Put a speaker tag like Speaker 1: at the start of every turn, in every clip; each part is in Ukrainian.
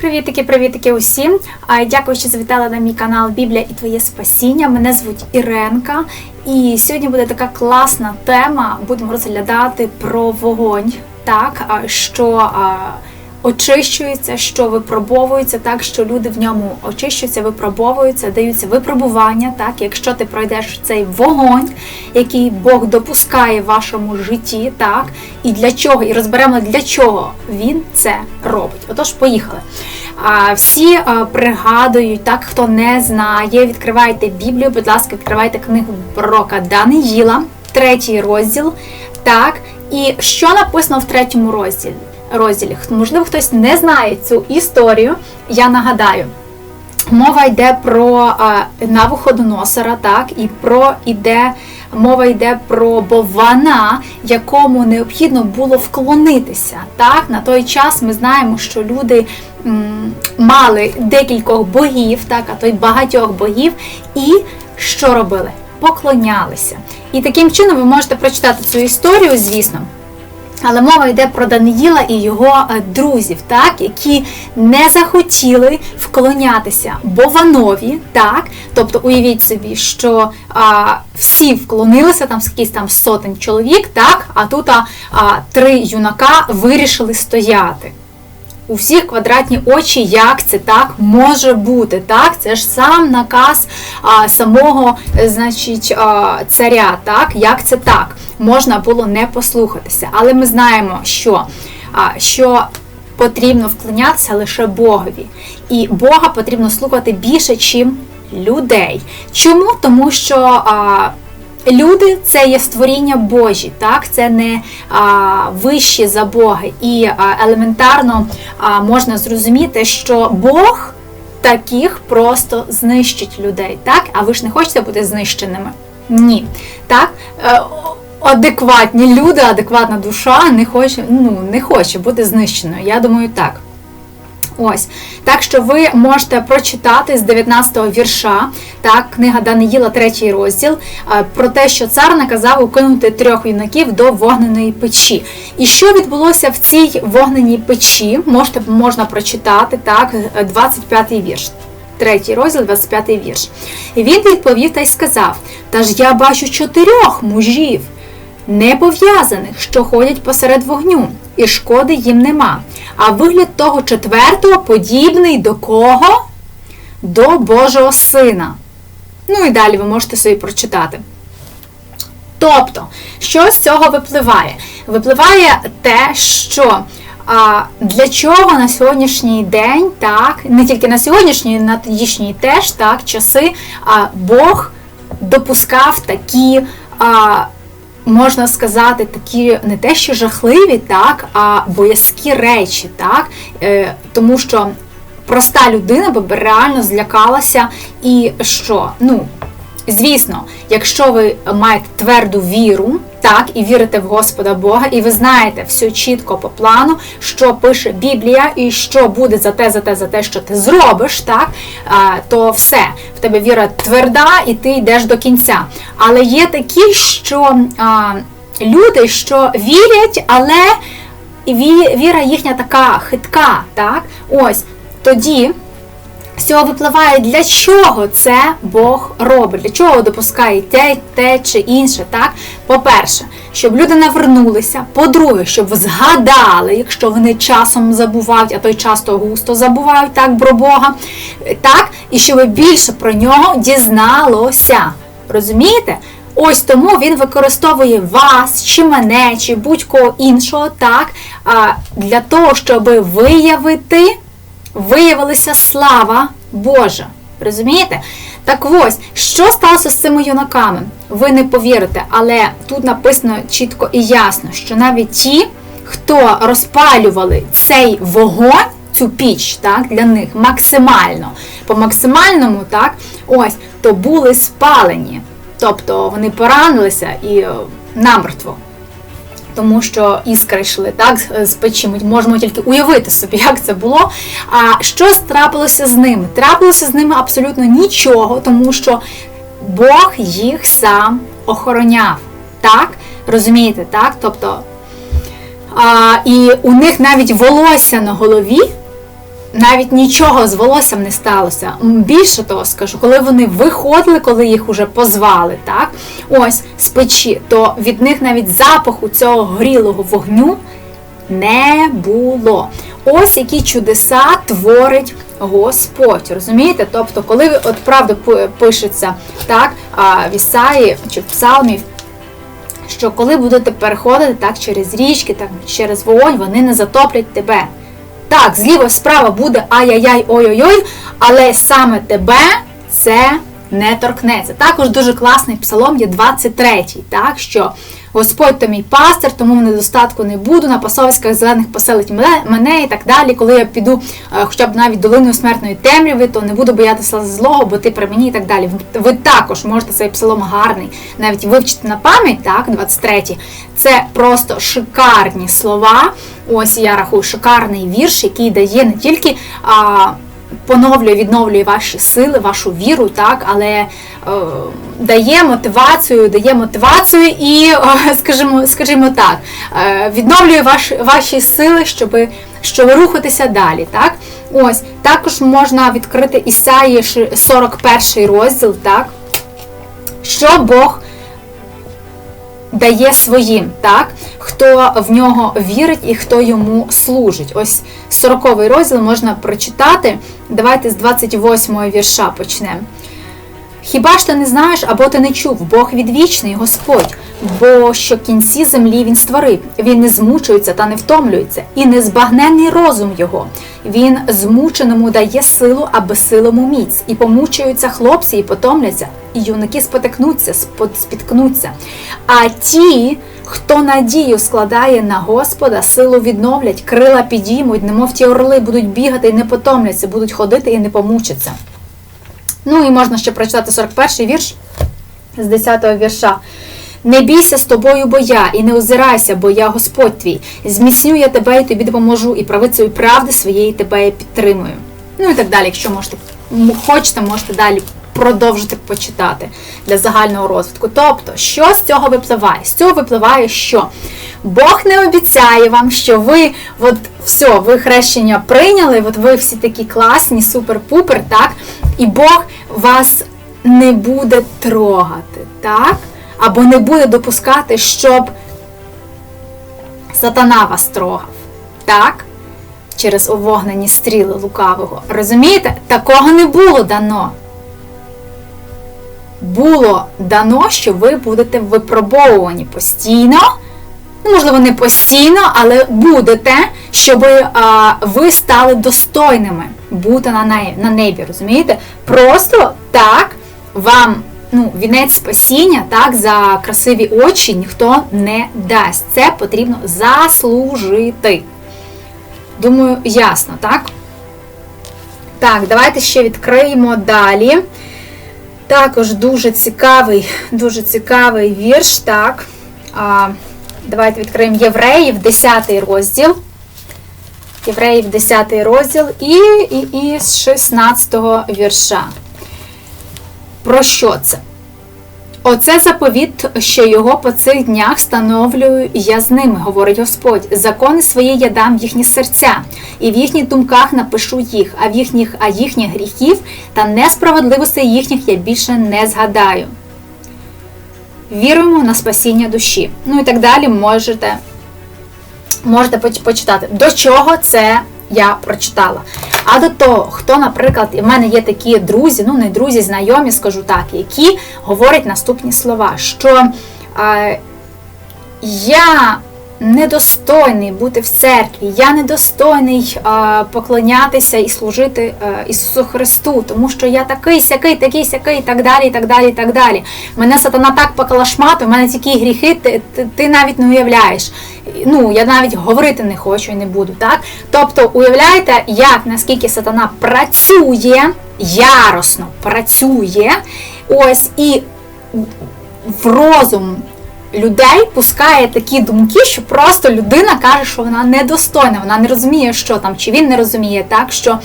Speaker 1: Привітики, привітики усім! Дякую, що завітали на мій канал Біблія і Твоє Спасіння. Мене звуть Іренка, і сьогодні буде така класна тема. Будемо розглядати про вогонь, так що очищується, що випробовується, так що люди в ньому очищуються, випробовуються, даються випробування. Так, якщо ти пройдеш цей вогонь, який Бог допускає в вашому житті, так і для чого, і розберемо для чого він це робить. Отож, поїхали. А, Всі пригадують, так хто не знає, відкривайте Біблію, будь ласка, відкривайте книгу пророка Даниїла, третій розділ. Так, і що написано в третьому розділі? Розділі? Можливо, хтось не знає цю історію. Я нагадаю. Мова йде про Навуходоносора, так, і про іде. Мова йде про Бована, якому необхідно було вклонитися. Так, На той час ми знаємо, що люди м, мали декількох богів, так, а то й багатьох богів, і що робили? Поклонялися. І таким чином ви можете прочитати цю історію, звісно. Але мова йде про Даниїла і його е, друзів, так, які не захотіли вклонятися Бованові, так, тобто уявіть собі, що а, всі вклонилися, там скільки там сотень чоловік, так, а тут а, три юнака вирішили стояти. У всіх квадратні очі, як це так може бути. Так, це ж сам наказ а, самого, значить, а, царя. Так, як це так можна було не послухатися. Але ми знаємо, що, а, що потрібно вклонятися лише Богові, і Бога потрібно слухати більше, чим людей. Чому? Тому що. А, Люди це є створіння Божі, так це не а, вищі за Бога. І а, елементарно а, можна зрозуміти, що Бог таких просто знищить людей. Так? А ви ж не хочете бути знищеними? Ні. Так? Е, адекватні люди, адекватна душа не хоче, ну, не хоче бути знищеною. Я думаю, так. Ось. Так що ви можете прочитати з 19-го вірша, так, книга Даниїла, третій розділ, про те, що цар наказав укинути трьох юнаків до вогненої печі. І що відбулося в цій вогненій печі, можете, можна прочитати так, 25-й вірш. Третій розділ, 25 вірш. І він відповів та й сказав: Та ж я бачу чотирьох мужів, не пов'язаних, що ходять посеред вогню, і шкоди їм нема. А вигляд того четвертого подібний до кого? До Божого Сина. Ну і далі ви можете собі прочитати. Тобто, що з цього випливає? Випливає те, що а, для чого на сьогоднішній день, так, не тільки на сьогоднішній, на тодішній теж так, часи, а Бог допускав такі. А, Можна сказати, такі не те, що жахливі, так, а боязкі речі, так, е, тому що проста людина би реально злякалася, і що? Ну, звісно, якщо ви маєте тверду віру, так, і вірите в Господа Бога, і ви знаєте все чітко по плану, що пише Біблія, і що буде за те, за те, за те, що ти зробиш, так, то все, в тебе віра тверда, і ти йдеш до кінця. Але є такі, що а, люди, що вірять, але віра їхня така хитка, так, ось тоді з цього випливає, для чого це Бог робить, для чого допускає те, те чи інше. так? По-перше, щоб люди навернулися. По-друге, щоб згадали, якщо вони часом забувають, а той часто густо забувають так про Бога. так? І щоб більше про нього дізналося. Розумієте? Ось тому він використовує вас, чи мене, чи будь-кого іншого, так, для того, щоб виявити виявилася слава Божа. Розумієте? Так ось, що сталося з цими юнаками? Ви не повірите, але тут написано чітко і ясно, що навіть ті, хто розпалювали цей вогонь, цю піч, так, для них максимально, по максимальному, так, ось, то були спалені. Тобто вони поранилися і е, намертво тому що іскри йшли так з печі. Ми можемо тільки уявити собі, як це було. А що трапилося з ними? Трапилося з ними абсолютно нічого, тому що Бог їх сам охороняв. Так? Розумієте, так? Тобто, а, І у них навіть волосся на голові навіть нічого з волоссям не сталося. Більше того скажу, коли вони виходили, коли їх уже позвали, так ось з печі, то від них навіть запаху цього горілого вогню не було. Ось які чудеса творить Господь. Розумієте? Тобто, коли от правда пишеться так, в Ісаї чи в Псалмі, що коли будете переходити так через річки, так через вогонь, вони не затоплять тебе. Так, зліва справа буде ай-яй-яй, ой-ой-ой, але саме тебе це не торкнеться. Також дуже класний псалом є 23-й, так, що Господь то мій пастир, тому в недостатку не буду, на пасовиськах зелених поселить мене, і так далі. Коли я піду е, хоча б навіть долиною смертної темряви, то не буду боятися злого, бо ти при мені і так далі. Ви також можете цей псалом гарний, навіть вивчити на пам'ять, так, 23-й. Це просто шикарні слова. Ось я рахую шикарний вірш, який дає не тільки. А, Поновлює, відновлює ваші сили, вашу віру, так, але е, дає мотивацію, дає мотивацію і, е, скажімо, скажімо так, е, відновлює ваш, ваші сили, щоб, щоб рухатися далі. Так? Ось, також можна відкрити Ісаї 41 розділ, так? що Бог дає своїм, так? хто в нього вірить і хто йому служить. Ось 40 розділ можна прочитати. Давайте з 28 вірша почнемо. Хіба ж ти не знаєш або ти не чув, Бог відвічний, Господь, бо що кінці землі він створив, він не змучується та не втомлюється, і незбагненний розум його. Він змученому дає силу, а безсилому міць, і помучуються хлопці, і потомляться, і юнаки спотикнуться, спіткнуться. А ті, хто надію складає на Господа, силу відновлять, крила підіймуть, немов ті орли будуть бігати і не потомляться, будуть ходити і не помучаться. Ну і можна ще прочитати 41 вірш з 10-го вірша. Не бійся з тобою, бо я, і не озирайся, бо я Господь твій. Зміцню я тебе і тобі допоможу, і правицею правди своєї тебе підтримую. Ну і так далі, якщо можете хочете, можете далі продовжити почитати для загального розвитку. Тобто, що з цього випливає? З цього випливає, що Бог не обіцяє вам, що ви от все, ви хрещення прийняли, от ви всі такі класні, супер-пупер, так? І Бог вас не буде трогати, так? Або не буде допускати, щоб сатана вас трогав, так? Через овогнені стріли лукавого. Розумієте? Такого не було дано. Було дано, що ви будете випробовувані постійно. Ну, можливо, не постійно, але будете, щоб а, ви стали достойними бути на небі, на небі, розумієте? Просто так вам ну, вінець спасіння так, за красиві очі ніхто не дасть. Це потрібно заслужити. Думаю, ясно, так? Так, давайте ще відкриємо далі. Також дуже цікавий, дуже цікавий вірш, так. А, Давайте відкриємо Євреїв, 10 розділ. Євреїв, 10 розділ і, і, і з 16 вірша. Про що це? Оце заповіт, що його по цих днях встановлюю я з ними, говорить Господь. Закони свої я дам їхні серця, і в їхніх думках напишу їх, а в їхніх, а їхніх гріхів та несправедливостей їхніх я більше не згадаю. Віруємо на спасіння душі. Ну і так далі можете, можете поч- почитати. До чого це я прочитала? А до того, хто, наприклад, і в мене є такі друзі, ну не друзі, знайомі, скажу так, які говорять наступні слова, що е, я недостойний бути в церкві, я недостойний е, поклонятися і служити е, Ісусу Христу, тому що я такий, сякий, такий, сякий, і так далі, і так далі, і так далі. Мене сатана так покалашматив, у мене такі гріхи, ти, ти, ти навіть не уявляєш. Ну, я навіть говорити не хочу і не буду, так? Тобто, уявляєте, як наскільки сатана працює, яростно працює, ось і в розум людей пускає такі думки, що просто людина каже, що вона недостойна, вона не розуміє, що там, чи він не розуміє, так що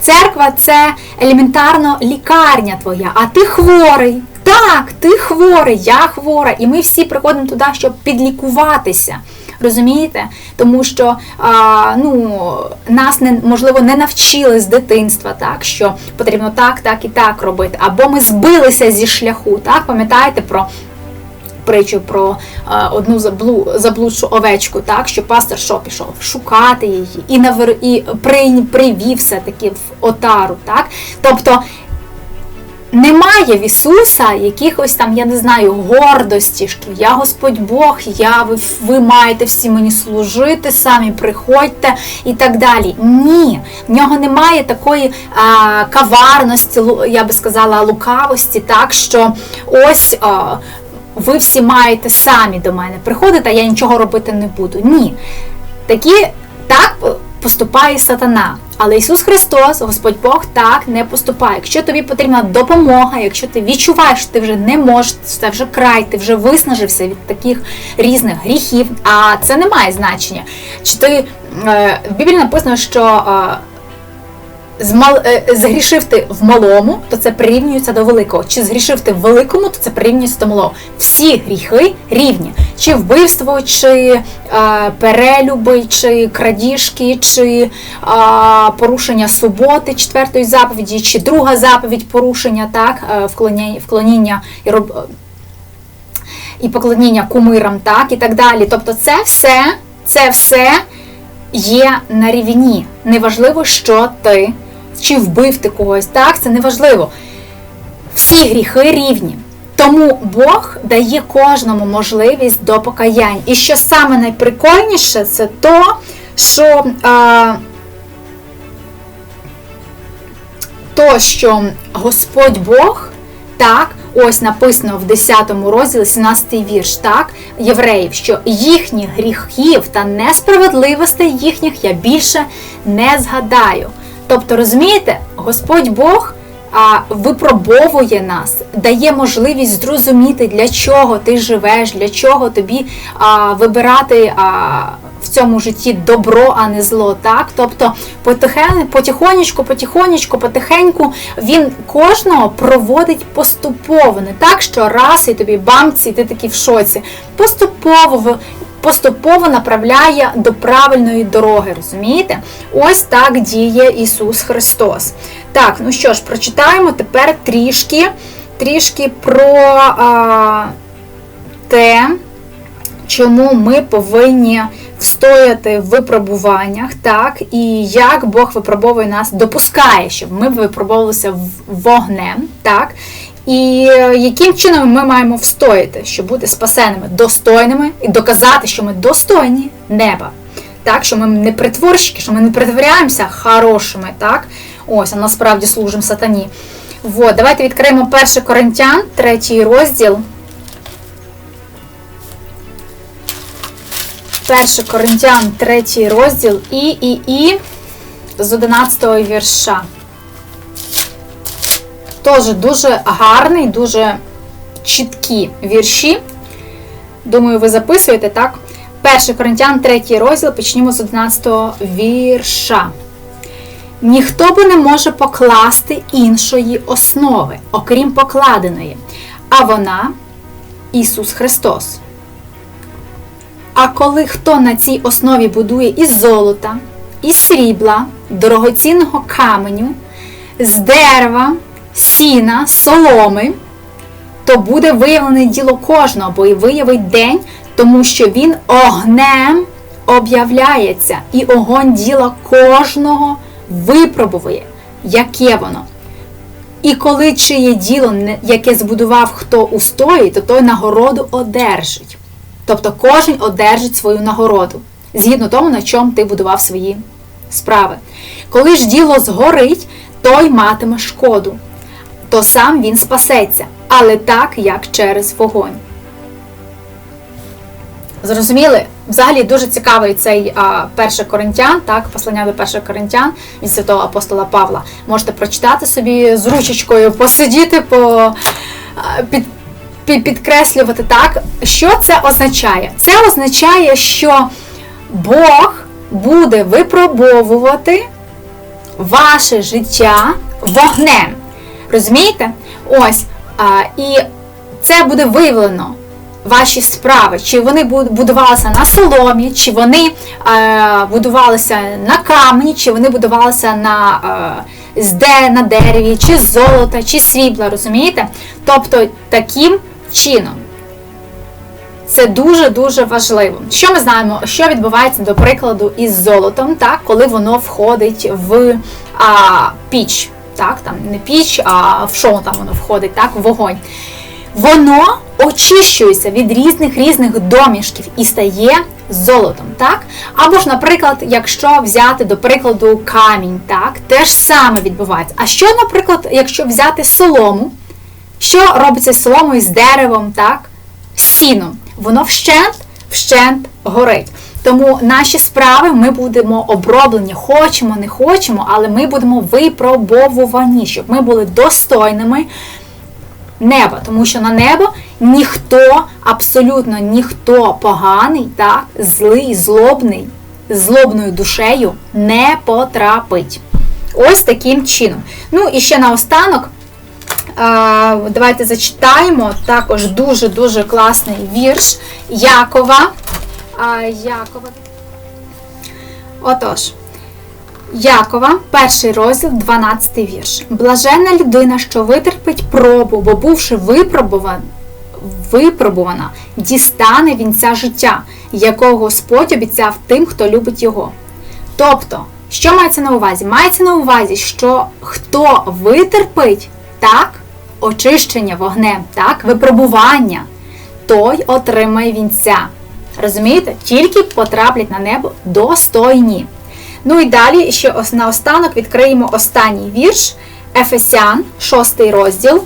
Speaker 1: церква це елементарно лікарня твоя, а ти хворий. Так, ти хворий, я хвора, і ми всі приходимо туди, щоб підлікуватися. Розумієте? Тому що а, ну, нас не можливо не навчили з дитинства, так що потрібно так, так і так робити. Або ми збилися зі шляху. Так, пам'ятаєте про притчу про е, одну заблу, заблудшу овечку, так що пастор що пішов шукати її і навер, і при, привів все-таки в отару. Так? Тобто немає в Ісуса якихось там, я не знаю, гордості, що я Господь Бог, я ви, ви маєте всі мені служити, самі приходьте і так далі. Ні, в нього немає такої а, каварності, я би сказала, лукавості, так що ось. А, ви всі маєте самі до мене приходити, а я нічого робити не буду. Ні. Такі так поступає сатана. Але Ісус Христос, Господь Бог, так не поступає. Якщо тобі потрібна допомога, якщо ти відчуваєш, що ти вже не можеш, це вже край, ти вже виснажився від таких різних гріхів, а це не має значення. Чи ти е, в Біблії написано, що е, згрішив ти в малому, то це прирівнюється до великого. Чи згрішив ти в великому, то це прирівнюється до малого. Всі гріхи рівні. Чи вбивство, чи е, перелюби, чи крадіжки, чи е, порушення суботи, четвертої заповіді, чи друга заповідь порушення, так, е, вклоніння, вклоніння і роб, і поклоніння кумирам, так, і так далі. Тобто це все, це все є на рівні. Неважливо, що ти, чи вбив ти когось, так, це неважливо. Всі гріхи рівні. Тому Бог дає кожному можливість до покаяння. І що саме найприкольніше, це то, що а, то, що Господь Бог, так, ось написано в 10 розділі, 17 вірш, так, євреїв, що їхніх гріхів та несправедливостей їхніх я більше не згадаю. Тобто, розумієте, Господь Бог а, випробовує нас, дає можливість зрозуміти, для чого ти живеш, для чого тобі а, вибирати а, в цьому житті добро, а не зло. Так? Тобто потихонечку, потихонечку, потихеньку він кожного проводить поступово, не так, що раз і тобі бамці, і ти такий в шоці. Поступово поступово направляє до правильної дороги, розумієте? Ось так діє Ісус Христос. Так, ну що ж, прочитаємо тепер трішки, трішки про а, те, чому ми повинні встояти в випробуваннях, так, і як Бог випробовує нас, допускає, щоб ми випробовувалися вогнем, так, і яким чином ми маємо встояти, щоб бути спасеними, достойними і доказати, що ми достойні неба. Так, що ми не притворщики, що ми не притворяємося хорошими, так? Ось, а насправді служимо сатані. Вот, давайте відкриємо 1 Коринтян, третій розділ. 1 Коринтян, третій розділ і і і з 11 вірша. Теж дуже гарний, дуже чіткі вірші. Думаю, ви записуєте, так? 1 Коринтян, 3 розділ, почнімо з 11 вірша. Ніхто би не може покласти іншої основи, окрім покладеної, а вона Ісус Христос. А коли хто на цій основі будує із золота, із срібла, дорогоцінного каменю, з дерева, сіна, соломи, то буде виявлене діло кожного, бо і виявить день, тому що він огнем об'являється, і огонь діла кожного випробує, яке воно. І коли чиє діло, яке збудував хто устої, то той нагороду одержить. Тобто кожен одержить свою нагороду, згідно тому, на чому ти будував свої справи. Коли ж діло згорить, той матиме шкоду, то сам він спасеться, але так, як через вогонь. Зрозуміли? Взагалі дуже цікавий цей а, перший коринтян, так, послання до першого коринтян від святого апостола Павла. Можете прочитати собі з ручечкою, посидіти, по, під, під, підкреслювати так. Що це означає? Це означає, що Бог буде випробовувати ваше життя вогнем. Розумієте? Ось. А, І це буде виявлено. ваші справи, чи вони будувалися на соломі, чи вони е, будувалися на камені, чи вони будувалися на е, з де, на дереві, чи з золота, чи срібла, розумієте? Тобто таким чином. Це дуже-дуже важливо. Що ми знаємо, що відбувається, до прикладу, із золотом, так, коли воно входить в а, піч. Так, там Не піч, а в що там воно входить, так, вогонь. Воно очищується від різних різних домішків і стає золотом. так? Або ж, наприклад, якщо взяти, до прикладу, камінь, так, те ж саме відбувається. А що, наприклад, якщо взяти солому, що робиться з соломою, з деревом, так? сіном? Воно вщент, вщент горить. Тому наші справи ми будемо оброблені, хочемо, не хочемо, але ми будемо випробовувані, щоб ми були достойними неба. Тому що на небо ніхто, абсолютно ніхто поганий, так, злий, злобний, злобною душею не потрапить. Ось таким чином. Ну і ще наостанок. Давайте зачитаємо також дуже-дуже класний вірш Якова. Якова. Отож, Якова, перший розділ, 12 вірш. Блаженна людина, що витерпить пробу, бо бувши випробуван, випробувана, дістане вінця життя, якого Господь обіцяв тим, хто любить його. Тобто, що мається на увазі? Мається на увазі, що хто витерпить, так, очищення вогнем, так, випробування, той отримає вінця. Розумієте? Тільки потраплять на небо достойні. Ну і далі ще наостанок відкриємо останній вірш Ефесян, 6 розділ.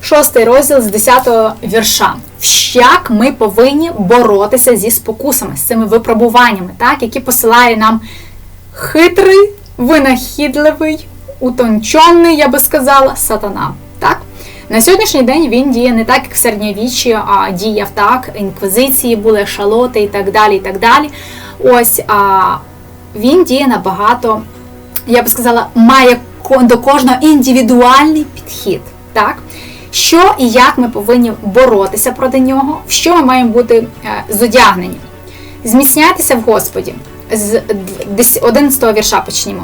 Speaker 1: 6 розділ з 10 вірша. Як ми повинні боротися зі спокусами, з цими випробуваннями, так, які посилає нам хитрий, винахідливий, утончений, я би сказала, сатана. Так? На сьогоднішній день він діє не так, як в середньовіччі, а діяв так, інквізиції були, шалоти і так далі. і так далі. Ось а, він діє набагато, я би сказала, має до кожного індивідуальний підхід. Так? Що і як ми повинні боротися проти нього, в що ми маємо бути е, зодягнені. Зміцняйтеся в Господі. З 11 вірша почнімо.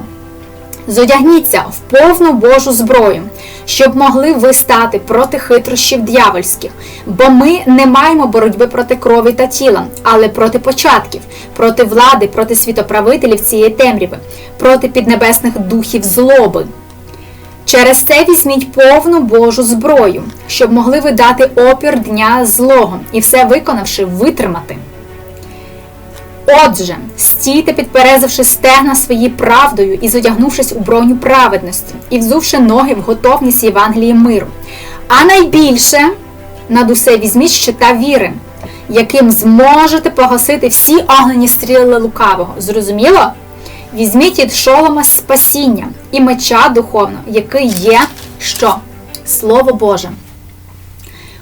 Speaker 1: Зодягніться в повну Божу зброю, щоб могли ви стати проти хитрощів дьявольських, бо ми не маємо боротьби проти крові та тіла, але проти початків, проти влади, проти світоправителів цієї темряви, проти піднебесних духів злоби. Через це візьміть повну Божу зброю, щоб могли ви дати опір дня злого і все виконавши, витримати. Отже, стійте, підперезавши стегна свої правдою і зодягнувшись у броню праведності, і взувши ноги в готовність Євангелії миру. А найбільше над усе візьміть щита віри, яким зможете погасити всі огнені стріли лукавого. Зрозуміло? Візьміть від шолома спасіння і меча духовного, який є що? Слово Боже.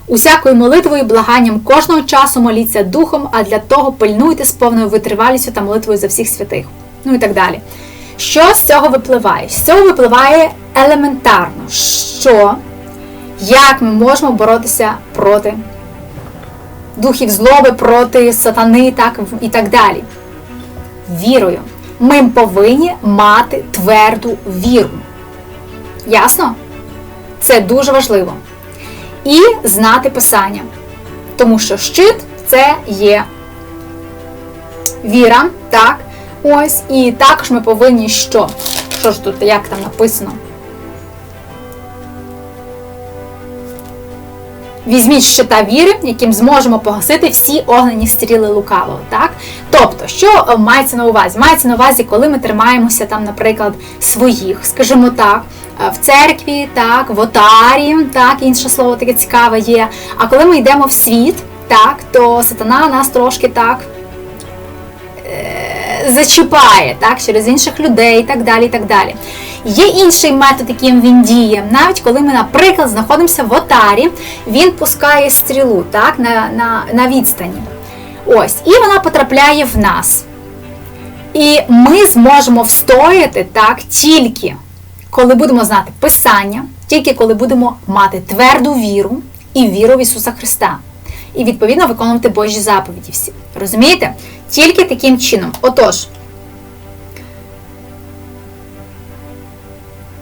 Speaker 1: Усякою молитвою і благанням кожного часу моліться духом, а для того пильнуйте з повною витривалістю та молитвою за всіх святих. Ну і так далі. Що з цього випливає? З цього випливає елементарно, що як ми можемо боротися проти духів злоби, проти сатани так, і так далі. Вірою. Ми повинні мати тверду віру. Ясно? Це дуже важливо і знати писання. Тому що щит це є віра, так? Ось, і також ми повинні що? Що ж тут, як там написано? Візьміть щита віри, яким зможемо погасити всі огнені стріли лукавого. Так? Тобто, що е, мається на увазі? Мається на увазі, коли ми тримаємося, там, наприклад, своїх, скажімо так, в церкві, так, в отарі, так, інше слово таке цікаве є. А коли ми йдемо в світ, так, то сатана нас трошки так. Е, зачіпає так, через інших людей і так далі. і так далі. Є інший метод, яким він діє. Навіть коли ми, наприклад, знаходимося в отарі, він пускає стрілу так, на, на, на відстані. Ось, І вона потрапляє в нас. І ми зможемо встояти так тільки, коли будемо знати Писання, тільки коли будемо мати тверду віру і віру в Ісуса Христа. І відповідно виконувати Божі заповіді всі. Розумієте? Тільки таким чином. Отож,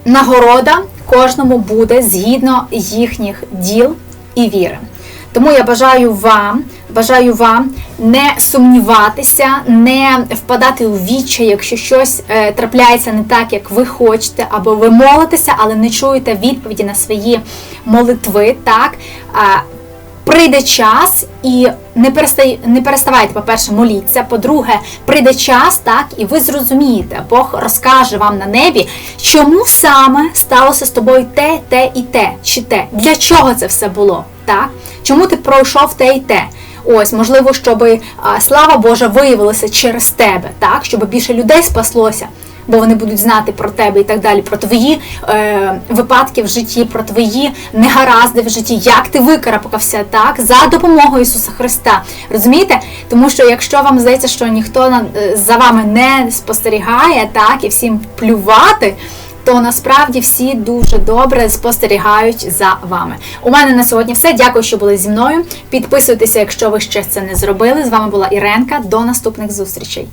Speaker 1: нагорода кожному буде згідно їхніх діл і віри. Тому я бажаю вам, бажаю вам не сумніватися, не впадати у відчай, якщо щось е, трапляється не так, як ви хочете, або ви молитеся, але не чуєте відповіді на свої молитви. Так прийде час і не перестай, не переставайте, по-перше, моліться. По-друге, прийде час, так, і ви зрозумієте, Бог розкаже вам на небі, чому саме сталося з тобою те, те і те, чи те. Для чого це все було? Так? Чому ти пройшов те і те? Ось, можливо, щоб слава Божа виявилася через тебе, так, щоб більше людей спаслося, бо вони будуть знати про тебе і так далі, про твої е, випадки в житті, про твої негаразди в житті, як ти викарабкався, так, за допомогою Ісуса Христа. Розумієте? Тому що якщо вам здається, що ніхто е, за вами не спостерігає, так, і всім плювати. То насправді всі дуже добре спостерігають за вами. У мене на сьогодні все. Дякую, що були зі мною. Підписуйтеся, якщо ви ще це не зробили. З вами була Іренка. До наступних зустрічей.